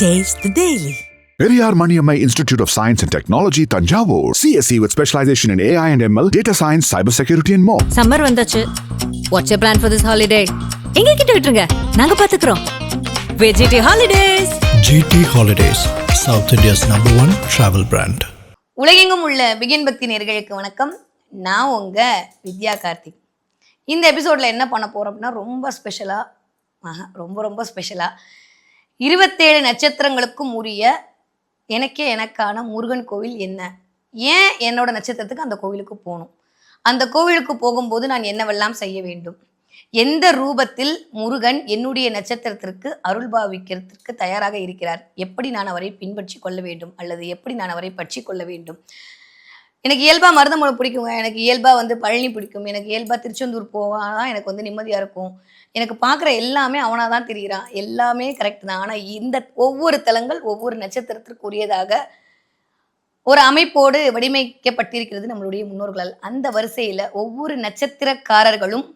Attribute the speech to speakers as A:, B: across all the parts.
A: Taste the Daily.
B: Periyar Maniammai Institute of Science and Technology, Tanjavur. CSE with specialization in AI and ML, data science, cybersecurity, and more.
A: Summer வந்தாச்சு what's plan for this holiday எங்க கிட்ட விட்டுருங்க நாங்க பாத்துக்கிறோம் வெஜிடி holidays
C: GT Holidays, South India's number one travel brand.
D: உலகெங்கும் உள்ள begin பக்தி நேர்களுக்கு வணக்கம் நான் உங்க வித்யா கார்த்திக் இந்த எபிசோட்ல என்ன பண்ண அப்படின்னா ரொம்ப ஸ்பெஷலாக ரொம்ப ரொம்ப ஸ்பெஷலாக இருபத்தேழு நட்சத்திரங்களுக்கும் உரிய எனக்கே எனக்கான முருகன் கோவில் என்ன? ஏன் என்னோட நட்சத்திரத்துக்கு அந்த கோவிலுக்கு போகணும்? அந்த கோவிலுக்கு போகும்போது நான் என்னவெல்லாம் செய்ய வேண்டும்? எந்த ரூபத்தில் முருகன் என்னுடைய நட்சத்திரத்திற்கு அருள் பாவிக்கிறதுக்கு தயாராக இருக்கிறார்? எப்படி நான் அவரை பின்பற்றி கொள்ள வேண்டும்? அல்லது எப்படி நான் அவரை பற்றி கொள்ள வேண்டும்? எனக்கு இயல்பாக மருதமலை பிடிக்குங்க. எனக்கு இயல்பாக வந்து பழனி பிடிக்கும். எனக்கு இயல்பாக திருச்செந்தூர் போவாதான் எனக்கு வந்து நிம்மதியாக இருக்கும். எனக்கு பார்க்குற எல்லாமே அவனாக தான் தெரிகிறான் எல்லாமே கரெக்ட் தான். ஆனால் இந்த ஒவ்வொரு தலங்கள் ஒவ்வொரு நட்சத்திரத்திற்கு உரியதாக ஒரு அமைப்போடு வடிவமைக்கப்பட்டிருக்கிறது நம்மளுடைய முன்னோர்களால். அந்த வரிசையில் ஒவ்வொரு நட்சத்திரக்காரர்களும்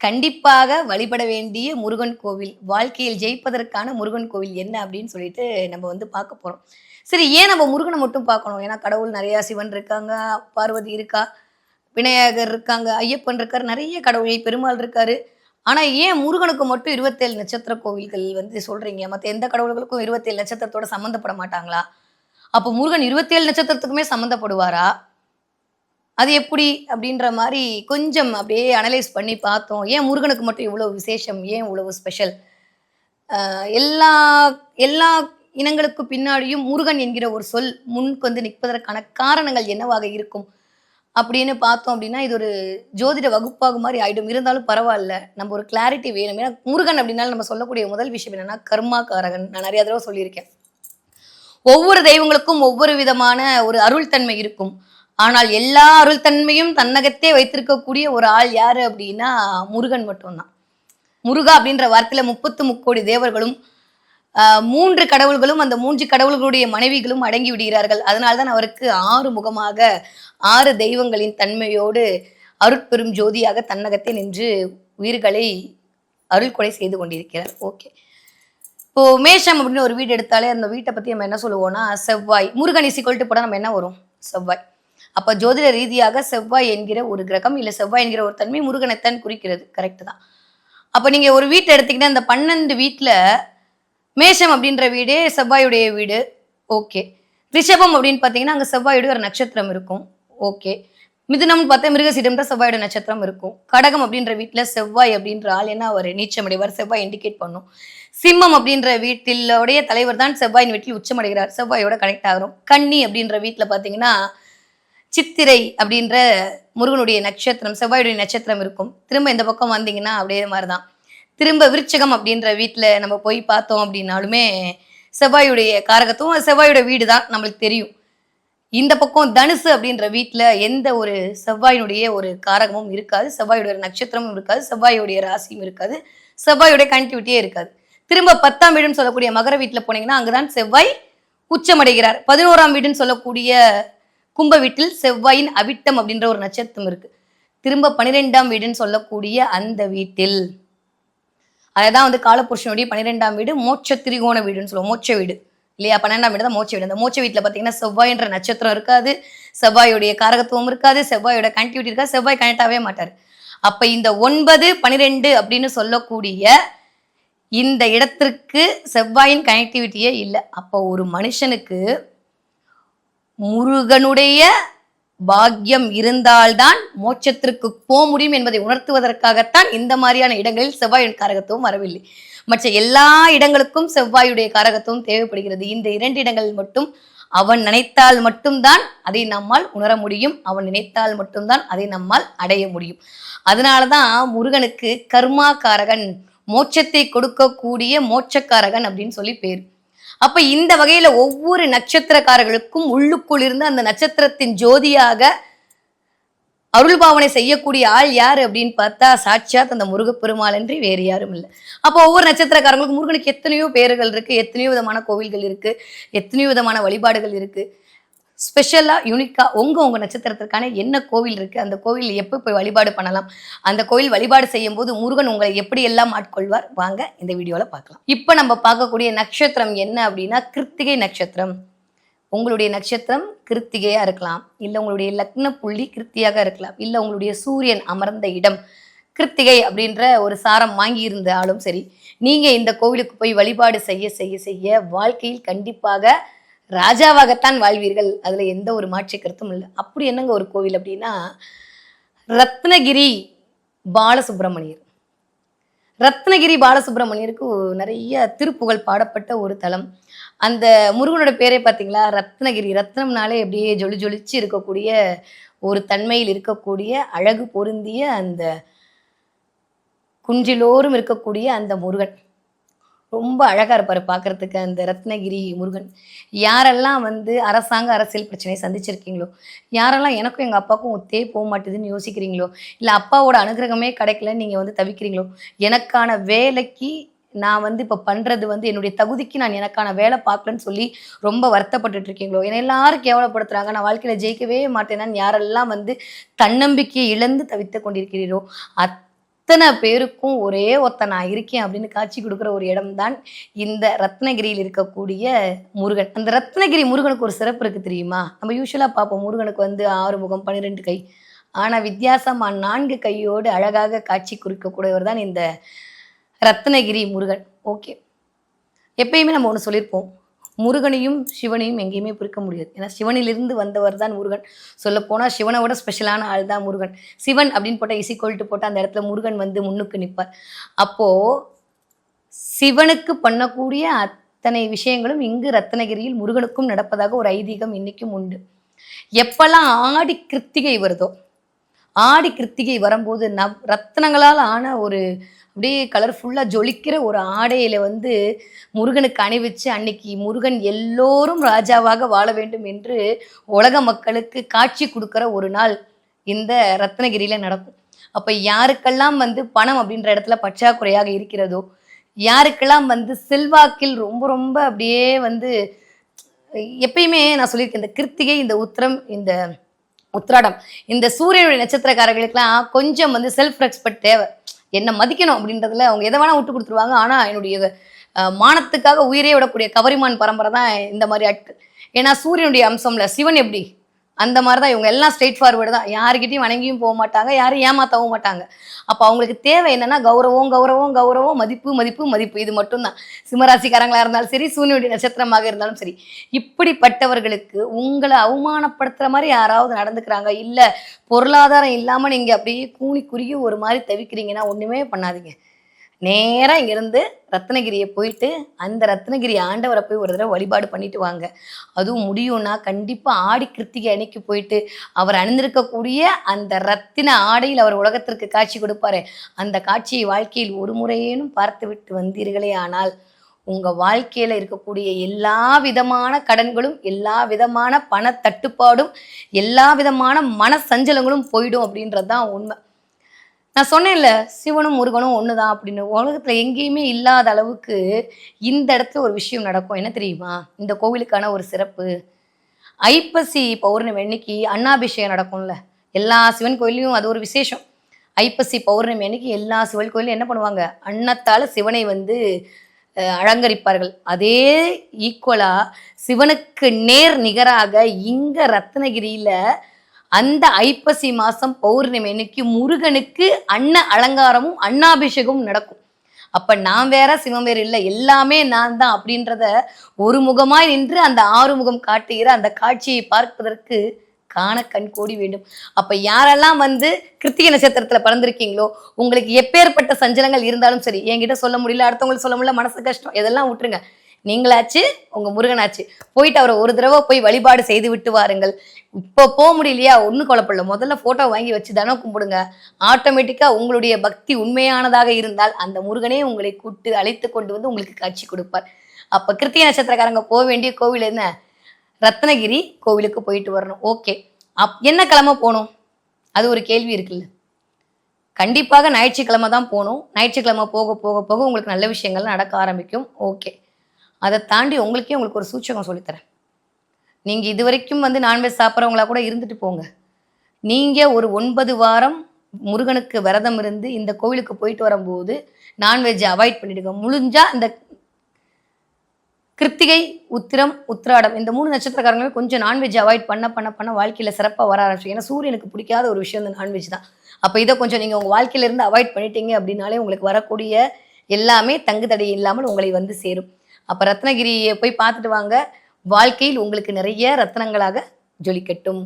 D: கண்டிப்பாக வழிபட வேண்டிய முருகன் கோவில் வாழ்க்கையில் ஜெயிப்பதற்கான முருகன் கோவில் என்ன அப்படின்னு சொல்லிட்டு நம்ம வந்து பார்க்க போகிறோம் சரி ஏன் நம்ம முருகனை மட்டும் பார்க்கணும்? ஏன்னா கடவுள் நிறையா சிவன் இருக்காங்க பார்வதி இருக்கா விநாயகர் இருக்காங்க ஐயப்பன் இருக்கார் நிறைய கடவுளை பெருமாள் இருக்காரு. ஆனால் ஏன் முருகனுக்கு மட்டும் இருபத்தேழு நட்சத்திர கோவில்கள் வந்து சொல்கிறீங்க மற்ற எந்த கடவுள்களுக்கும் இருபத்தேழு நட்சத்திரத்தோட சம்மந்தப்பட மாட்டாங்களா? அப்போ முருகன் இருபத்தேழு நட்சத்திரத்துக்குமே சம்மந்தப்படுவாரா அது எப்படி அப்படின்ற மாதிரி கொஞ்சம் அப்படியே அனலைஸ் பண்ணி பார்த்தோம். ஏன் முருகனுக்கு மட்டும் இவ்வளோ விசேஷம்? ஏன் இவ்வளவு ஸ்பெஷல் எல்லா எல்லா இனங்களுக்கு பின்னாடியும் முருகன் என்கிற ஒரு சொல் முன்க்கு வந்து நிற்பதற்கான காரணங்கள் என்னவாக இருக்கும்? அப்படின்னு பார்த்தோம் அப்படின்னா இது ஒரு ஜோதிட வகுப்பாக மாதிரி ஆகிடும் இருந்தாலும் பரவாயில்ல. நம்ம ஒரு கிளாரிட்டி வேணும். ஏன்னா முருகன் அப்படின்னாலும் நம்ம சொல்லக்கூடிய முதல் விஷயம் என்னன்னா கர்மாகாரகன் நான் நிறைய தடவை சொல்லியிருக்கேன். ஒவ்வொரு தெய்வங்களுக்கும் ஒவ்வொரு விதமான ஒரு அருள் தன்மை இருக்கும். ஆனால் எல்லா அருள் தன்மையும் தன்னகத்தே வைத்திருக்கக்கூடிய ஒரு ஆள் யாரு அப்படின்னா முருகன் மட்டும்தான். முருகா அப்படின்ற வார்த்தையில முப்பத்து முக்கோடி தேவர்களும் மூன்று கடவுள்களும் அந்த மூன்று கடவுள்களுடைய மனைவிகளும் அடங்கி விடுகிறார்கள். அதனால்தான் அவருக்கு ஆறு முகமாக ஆறு தெய்வங்களின் தன்மையோடு அருட்பெரும் ஜோதியாக தன்னகத்தே நின்று உயிர்களை அருள் கொலை செய்து கொண்டிருக்கிறார். ஓகே. இப்போ மேஷம் அப்படின்னு ஒரு வீடு எடுத்தாலே அந்த வீட்டை பத்தி நம்ம என்ன சொல்லுவோம்னா செவ்வாய். முருகன் இசிக்கொல்ட்டு போட நம்ம என்ன வரும்? செவ்வாய். அப்போ ஜோதிட ரீதியாக செவ்வாய் என்கிற ஒரு கிரகம் இல்லை செவ்வாய் என்கிற ஒரு தன்மை முருகனைத்தான் குறிக்கிறது. கரெக்டு தான். அப்போ நீங்கள் ஒரு வீட்டை எடுத்தீங்கன்னா அந்த பன்னெண்டு வீட்டில் மேஷம் அப்படின்ற வீடே செவ்வாயுடைய வீடு ஓகே ரிஷபம் அப்படின்னு பார்த்தீங்கன்னா அங்கே செவ்வாயுடைய ஒரு நட்சத்திரம் இருக்கும் ஓகே மிதுனம்னு பார்த்தா மிருகசீடம்ன்ற செவ்வாயோட நட்சத்திரம் இருக்கும். கடகம் அப்படின்ற வீட்டில் செவ்வாய் அப்படின்ற ஆள் என்ன அவர்? நீச்சமடைவார் செவ்வாய் இண்டிகேட் பண்ணும். சிம்மம் அப்படின்ற வீட்டிலோடைய தலைவர் தான் செவ்வாயின் வீட்டில் உச்சமடைகிறார் செவ்வாயோட கனெக்ட் ஆகிறோம் கன்னி அப்படின்ற வீட்டில் பார்த்தீங்கன்னா சித்திரை அப்படின்ற முருகனுடைய நட்சத்திரம் செவ்வாயுடைய நட்சத்திரம் இருக்கும். திரும்ப இந்த பக்கம் வந்தீங்கன்னா அப்படியே மாதிரி தான் திரும்ப விருச்சகம் அப்படின்ற வீட்டில் நம்ம போய் பார்த்தோம் அப்படின்னாலுமே செவ்வாயுடைய காரகத்தும் செவ்வாயோட வீடு தான் நம்மளுக்கு தெரியும். இந்த பக்கம் தனுசு அப்படின்ற வீட்டில் எந்த ஒரு செவ்வாயினுடைய ஒரு காரகமும் இருக்காது. செவ்வாயுடைய நட்சத்திரமும் இருக்காது. செவ்வாயுடைய ராசியும் இருக்காது. செவ்வாயுடைய கனெக்டிவிட்டியே இருக்காது. திரும்ப பத்தாம் வீடுன்னு சொல்லக்கூடிய மகர வீட்டில் போனீங்கன்னா அங்கதான் செவ்வாய் உச்சமடைகிறார். பதினோராம் வீடுன்னு சொல்லக்கூடிய கும்ப வீட்டில் செவ்வாயின் அவிட்டம் அப்படின்ற ஒரு நட்சத்திரம் இருக்கு. திரும்ப பன்னிரெண்டாம் வீடுன்னு சொல்லக்கூடிய அந்த வீட்டில். அதுதான் வந்து காலபுருஷனுடைய பன்னிரெண்டாம் வீடு மோட்ச திரிகோண வீடுன்னு சொல்லுவோம். மோட்ச வீடு. இல்லையா? பன்னெண்டாம் வீடு தான் மோட்ச வீடு. அந்த மோட்ச வீட்டில் பார்த்தீங்கன்னா செவ்வாய்ன்ற நட்சத்திரம் இருக்காது. செவ்வாயுடைய காரகத்துவம் இருக்காது. செவ்வாயோட கனெக்டிவிட்டி இருக்காது. செவ்வாய் கனெக்ட் ஆகவே மாட்டார். அப்போ இந்த ஒன்பது பன்னிரெண்டு அப்படின்னு சொல்லக்கூடிய இந்த இடத்திற்கு செவ்வாயின் கனெக்டிவிட்டியே இல்லை. அப்போ ஒரு மனுஷனுக்கு முருகனுடைய பாக்கியம் இருந்தால்தான் மோட்சத்திற்கு போக முடியும் என்பதை உணர்த்துவதற்காகத்தான் இந்த மாதிரியான இடங்களில் செவ்வாயின் காரகத்துவம் வரவில்லை. மற்ற எல்லா இடங்களுக்கும் செவ்வாயுடைய காரகத்துவம் தேவைப்படுகிறது. இந்த இரண்டு இடங்களில் மட்டும் அவன் நினைத்தால் மட்டும்தான் அதை நம்மால் உணர முடியும். அவன் நினைத்தால் மட்டும்தான் அதை நம்மால் அடைய முடியும். அதனாலதான் முருகனுக்கு கர்மா காரகன் மோட்சத்தை கொடுக்கக்கூடிய மோட்சக்காரகன் அப்படின்னு சொல்லி பேர். அப்ப இந்த வகையில ஒவ்வொரு நட்சத்திரக்காரர்களுக்கும் உள்ளுக்குள் இருந்து அந்த நட்சத்திரத்தின் ஜோதியாக அருள் பாவனை செய்யக்கூடிய ஆள் யார் அப்படின்னு பார்த்தா சாட்சாத் அந்த முருகப்பெருமாள் என்று வேறு யாரும் இல்லை. அப்போ ஒவ்வொரு நட்சத்திரக்காரங்களுக்கும் முருகனுக்கு எத்தனையோ பேர்கள் இருக்கு எத்தனையோ விதமான கோவில்கள் இருக்கு எத்தனையோ விதமான வழிபாடுகள் இருக்கு. ஸ்பெஷலாக யூனிக்காக உங்கள் உங்கள் நட்சத்திரத்திற்கான என்ன கோவில் இருக்குது அந்த கோவில் எப்போ போய் வழிபாடு பண்ணலாம்? அந்த கோவில் வழிபாடு செய்யும் போது முருகன் உங்களை எப்படி எல்லாம் ஆட்கொள்வார்? வாங்க இந்த வீடியோவில் பார்க்கலாம். இப்போ நம்ம பார்க்கக்கூடிய நட்சத்திரம் என்ன அப்படின்னா கிருத்திகை நட்சத்திரம். உங்களுடைய நட்சத்திரம் கிருத்திகையாக இருக்கலாம். இல்லை உங்களுடைய லக்ன புள்ளி கிருத்தியாக இருக்கலாம். இல்லை உங்களுடைய சூரியன் அமர்ந்த இடம். கிருத்திகை அப்படின்ற ஒரு சாரம் வாங்கி இருந்தாலும் சரி நீங்கள் இந்த கோவிலுக்கு போய் வழிபாடு செய்ய செய்ய செய்ய வாழ்க்கையில் கண்டிப்பாக ராஜாவாகத்தான் வாழ்வீர்கள். அதில் எந்த ஒரு மாற்று கருத்தும் இல்லை. அப்படி என்னங்க ஒரு கோவில் அப்படின்னா ரத்னகிரி பாலசுப்ரமணியர். ரத்னகிரி பாலசுப்ரமணியருக்கு நிறைய திருப்புகழ் பாடப்பட்ட ஒரு தலம். அந்த முருகனோட பேரே பார்த்தீங்களா ரத்னகிரி. ரத்னம்னாலே அப்படியே ஜொலி ஜொலிச்சு இருக்கக்கூடிய ஒரு தன்மையில் இருக்கக்கூடிய அழகு பொருந்திய அந்த குன்றிலோரும் இருக்கக்கூடிய அந்த முருகன். ரொம்ப அழகாக இருப்பார் பார்க்கறதுக்கு அந்த ரத்னகிரி முருகன். யாரெல்லாம் வந்து அரசாங்க அரசியல் பிரச்சனையை சந்திச்சிருக்கீங்களோ யாரெல்லாம் எனக்கும் எங்கள் அப்பாவுக்கும் ஒத்தே போக மாட்டேதுன்னு யோசிக்கிறீங்களோ இல்லை அப்பாவோட அனுகிரகமே கிடைக்கலன்னு நீங்கள் வந்து தவிக்கிறீங்களோ எனக்கான வேலைக்கு நான் வந்து இப்போ பண்ணுறது வந்து என்னுடைய தகுதிக்கு நான் எனக்கான வேலை பார்க்கலன்னு சொல்லி ரொம்ப வருத்தப்பட்டுட்டு இருக்கீங்களோ? என்னை எல்லாரும் கேவலப்படுத்துகிறாங்க நான் வாழ்க்கையில் ஜெயிக்கவே மாட்டேனான்னு யாரெல்லாம் வந்து தன்னம்பிக்கையை இழந்து தவித்து கொண்டிருக்கிறீரோ அத் அத்தனை பேருக்கும் ஒரே ஒத்த நான் இருக்கேன் அப்படின்னு காட்சி கொடுக்குற ஒரு இடம்தான் இந்த ரத்னகிரியில் இருக்கக்கூடிய முருகன். அந்த ரத்னகிரி முருகனுக்கு ஒரு சிறப்பு இருக்குது தெரியுமா? நம்ம யூஸ்வலாக பார்ப்போம். முருகனுக்கு வந்து ஆறு முகம் பன்னிரெண்டு கை. ஆனால் வித்தியாசமா நான்கு கையோடு அழகாக காட்சி குறிக்கக்கூடியவர் தான் இந்த ரத்னகிரி முருகன். ஓகே எப்பயுமே நம்ம ஒன்று சொல்லியிருப்போம். முருகனையும் சிவனையும் எங்கேயுமே பிரிக்க முடியாது. ஏன்னா சிவனிலிருந்து வந்தவர் தான் முருகன். சொல்லப்போனால் போனால் சிவனோட ஸ்பெஷலான ஆள் தான் முருகன். சிவன் அப்படின்னு போட்டால் இசை கொல்ட்டு போட்டால் அந்த இடத்துல முருகன் வந்து முன்னுக்கு நிற்பார் அப்போது சிவனுக்கு பண்ணக்கூடிய அத்தனை விஷயங்களும் இங்கு ரத்னகிரியில் முருகனுக்கும் நடப்பதாக ஒரு ஐதீகம் இன்றைக்கும் உண்டு. எப்பெல்லாம் ஆடி கிருத்திகை வருதோ ஆடி கிருத்திகை வரும்போது நவ் ரத்னங்களால் ஆன ஒரு அப்படியே கலர்ஃபுல்லாக ஜொலிக்கிற ஒரு ஆடையில வந்து முருகனுக்கு அணிவிச்சு அன்னைக்கு முருகன் எல்லோரும் ராஜாவாக வாழ வேண்டும் என்று உலக மக்களுக்கு காட்சி கொடுக்குற ஒரு நாள் இந்த ரத்னகிரியில நடக்கும். அப்போ யாருக்கெல்லாம் வந்து பணம் அப்படின்ற இடத்துல பற்றாக்குறையாக இருக்கிறதோ யாருக்கெல்லாம் வந்து செல்வாக்கில் ரொம்ப ரொம்ப அப்படியே வந்து எப்பயுமே நான் சொல்லியிருக்கேன் இந்த கிருத்திகை இந்த உத்திரம் இந்த உத்ராடம் இந்த சூரியனுடைய நட்சத்திரக்காரர்களுக்கெல்லாம் கொஞ்சம் வந்து செல்ஃப் ரெஸ்பெக்ட் தேவை. என்னை மதிக்கணும் அப்படின்றதுல அவங்க எதை வேணா விட்டு கொடுத்துருவாங்க. ஆனால் என்னுடைய மானத்துக்காக உயிரே விடக்கூடிய கவரிமான் பரம்பரை தான் இந்த மாதிரி ஆட்கள். ஏன்னா சூரியனுடைய அம்சம்ல சிவன் எப்படி? அந்த மாதிரி தான் இவங்க எல்லாம் ஸ்ட்ரெயிட் ஃபார்வர்டு தான். யாருக்கிட்டையும் வணங்கியும் போக மாட்டாங்க யாரும் ஏமாத்தவும் மாட்டாங்க. அப்போ அவங்களுக்கு தேவை என்னன்னா கௌரவம் கௌரவம் கௌரவம் மதிப்பு மதிப்பு மதிப்பு. இது மட்டும்தான். சிம்மராசிக்காரங்களா இருந்தாலும் சரி சூரியனுடைய நட்சத்திரமாக இருந்தாலும் சரி இப்படிப்பட்டவர்களுக்கு உங்களை அவமானப்படுத்துற மாதிரி யாராவது நடந்துக்கிறாங்க? இல்லை பொருளாதாரம் இல்லாமல் நீங்கள் அப்படியே கூணி குறுகி ஒரு மாதிரி தவிக்கிறீங்கன்னா ஒன்றுமே பண்ணாதீங்க. நேராக இங்கேருந்து ரத்னகிரியை போயிட்டு அந்த ரத்னகிரி ஆண்டவரை போய் ஒரு தடவை வழிபாடு பண்ணிட்டு வாங்க. அதுவும் முடியும்னா கண்டிப்பாக ஆடி கிருத்திகை அன்னைக்கு போயிட்டு அவர் அணிந்திருக்கக்கூடிய அந்த ரத்தின ஆடையில் அவர் உலகத்திற்கு காட்சி கொடுப்பாரு. அந்த காட்சியை வாழ்க்கையில் ஒரு முறையேனும் பார்த்து விட்டு வந்தீர்களே ஆனால் உங்கள் வாழ்க்கையில் இருக்கக்கூடிய எல்லா விதமான கடன்களும் எல்லா விதமான பண தட்டுப்பாடும் எல்லா விதமான மன சஞ்சலங்களும் போயிடும் அப்படின்றது தான் உண்மை. நான் சொன்னேன்ல சிவனும் முருகனும் ஒன்று தான் அப்படின்னு. உலகத்தில் எங்கேயுமே இல்லாத அளவுக்கு இந்த இடத்துல ஒரு விஷயம் நடக்கும். என்ன தெரியுமா? இந்த கோவிலுக்கான ஒரு சிறப்பு. ஐப்பசி பௌர்ணமி அன்னைக்கு அண்ணாபிஷேகம் நடக்கும்ல. எல்லா சிவன் கோயிலையும் அது ஒரு விசேஷம். ஐப்பசி பௌர்ணமி அன்னைக்கு எல்லா சிவன் கோயிலும் என்ன பண்ணுவாங்க? அன்னத்தால் சிவனை வந்து அலங்கரிப்பார்கள். அதே ஈக்குவலாக சிவனுக்கு நேர் நிகராக இங்கே ரத்னகிரியில் அந்த ஐப்பசி மாசம் பௌர்ணமி அன்னைக்கு முருகனுக்கு அன்ன அலங்காரமும் அன்னாபிஷேகமும் நடக்கும். அப்ப நான் வேற சிவம் வேறு இல்லை எல்லாமே நான் தான் அப்படின்றத ஒரு முகமாய் நின்று அந்த ஆறு முகம் காட்டுகிற அந்த காட்சியை பார்ப்பதற்கு காண கண் கோடி வேண்டும். அப்ப யாரெல்லாம் வந்து கிருத்திகை நட்சத்திரத்துல பிறந்திருக்கீங்களோ உங்களுக்கு எப்பேற்பட்ட சஞ்சலங்கள் இருந்தாலும் சரி என்கிட்ட சொல்ல முடியல அடுத்தவங்களுக்கு சொல்ல முடியல மனசு கஷ்டம் இதெல்லாம் விட்டுருங்க. நீங்களாச்சு உங்க முருகனாச்சு. போயிட்டு அவரை ஒரு தடவை போய் வழிபாடு செய்து விட்டு வாருங்கள். இப்போ போக முடியலையா? ஒன்றும் குழப்பமில்ல. முதல்ல ஃபோட்டோ வாங்கி வச்சு தானே கும்பிடுங்க. ஆட்டோமேட்டிக்காக உங்களுடைய பக்தி உண்மையானதாக இருந்தால் அந்த முருகனே உங்களை கூட்டு அழைத்து கொண்டு வந்து உங்களுக்கு காட்சி கொடுப்பார். அப்போ கிருத்திய நட்சத்திரக்காரங்க போக வேண்டிய கோவில் என்ன? ரத்னகிரி கோவிலுக்கு போயிட்டு வரணும். ஓகே அப் என்ன கிழமை போகணும்? அது ஒரு கேள்வி இருக்குல்ல. கண்டிப்பாக ஞாயிற்றுக்கிழமை தான் போகணும். ஞாயிற்றுக்கிழமை போக போக போக உங்களுக்கு நல்ல விஷயங்கள் நடக்க ஆரம்பிக்கும். ஓகே அதை தாண்டி உங்களுக்கே உங்களுக்கு ஒரு சூச்சகம் சொல்லித்தரேன். நீங்கள் இது வரைக்கும் வந்து நான்வெஜ் சாப்பிட்றவங்களா கூட இருந்துட்டு போங்க. நீங்கள் ஒரு ஒன்பது வாரம் முருகனுக்கு விரதம் இருந்து இந்த கோவிலுக்கு போயிட்டு வரும்போது நான்வெஜ்ஜை அவாய்ட் பண்ணிடுங்க. முழிஞ்சால் இந்த கிருத்திகை உத்திரம் உத்திராடம் இந்த மூணு நட்சத்திரக்காரங்களுமே கொஞ்சம் நான்வெஜ் அவாய்ட் பண்ண பண்ண பண்ண வாழ்க்கையில் சிறப்பாக வர ஆரம்பிச்சு ஏன்னா சூரியனுக்கு பிடிக்காத ஒரு விஷயம் இந்த நான்வெஜ் தான். அப்போ இதை கொஞ்சம் நீங்கள் உங்கள் வாழ்க்கையிலேருந்து அவாய்ட் பண்ணிட்டீங்க அப்படின்னாலே உங்களுக்கு வரக்கூடிய எல்லாமே தங்கு தடை இல்லாமல் உங்களை வந்து சேரும். அப்போ ரத்னகிரியை போய் பார்த்துட்டு வாங்க. வாழ்க்கையில் உங்களுக்கு நிறைய ரத்னங்களாக ஜொலிக்கட்டும்.